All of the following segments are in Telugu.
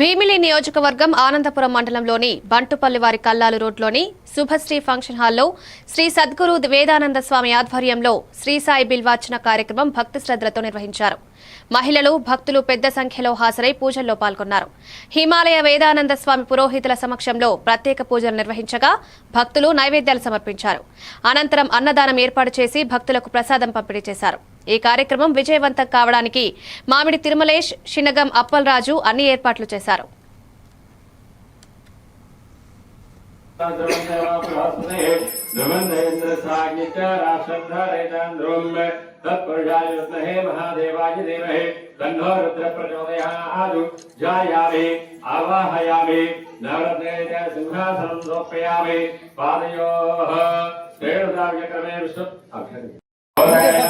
భీమిలి నియోజకవర్గం ఆనందపురం మండలంలోని బంటుపల్లి వారి కల్లాలు రోడ్లోని శుభశ్రీ ఫంక్షన్ హాల్లో శ్రీ సద్గురు వేదానంద స్వామి ఆధ్వర్యంలో శ్రీ సాయి బిల్వార్చన కార్యక్రమం భక్తి శ్రద్దలతో నిర్వహించారు. మహిళలు భక్తులు పెద్ద సంఖ్యలో హాజరై పూజల్లో పాల్గొన్నారు. హిమాలయ వేదానంద స్వామి పురోహితుల సమక్షంలో ప్రత్యేక పూజలు నిర్వహించగా భక్తులు నైవేద్యాలు సమర్పించారు. అనంతరం అన్నదానం ఏర్పాటు చేసి భక్తులకు ప్రసాదం పంపిణీ చేశారు. ఈ కార్యక్రమం విజయవంతం కావడానికి మామిడి తిరుమలేష్ షినగం అప్పలరాజు అన్ని ఏర్పాట్లు చేశారు तत्पुरुषायुस्महे महादेवाय धीमहि तन्नो रुद्र प्रचोदयात् जायामि आवाहयामि नवरत्ने च सिंहासनं समर्पयामि पादयोः श्रेणुदाव्यक्रमे विष्णु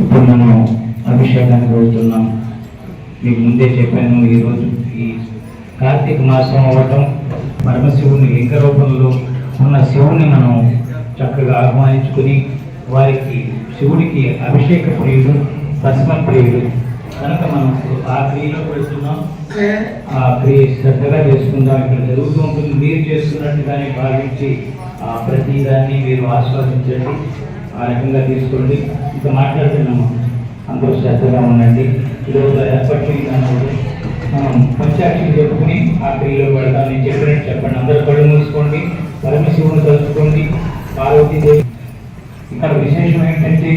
ఇప్పుడు మనం అభిషేకానికి వెళ్తున్నాం. మీకు ముందే చెప్పాను ఈరోజు ఈ కార్తీక మాసం అవ్వటం పరమశివుని లింగ రూపంలో ఉన్న శివుని మనం చక్కగా ఆహ్వానించుకుని వారికి శివుడికి అభిషేక ప్రియుడు భస్మ ప్రియుడు. కనుక మనం ఆ క్రియలో పెడుతున్నాం ఆ క్రియ శ్రద్ధగా చేసుకుందాం. ఇక్కడ జరుగుతూ ఉంటుంది. మీరు చేస్తున్నట్టుగానే భావించి ఆ ప్రతిదాన్ని మీరు ఆస్వాదించండి. ఆ రకంగా తీసుకోండి. ఇంకా మాట్లాడుతున్నాము. అందరూ శ్రద్ధగా ఉండండి. ఈరోజు ఎప్పటి మనం పంచాక్షి చెప్పుకుని ఆ క్రియలో పడతాం నేను చెప్పినట్టు చెప్పండి. అందరూ కళ్ళు మూసుకోండి. పరమశివుని తలుచుకోండి. పార్వతీదేవి. ఇక్కడ విశేషం ఏంటంటే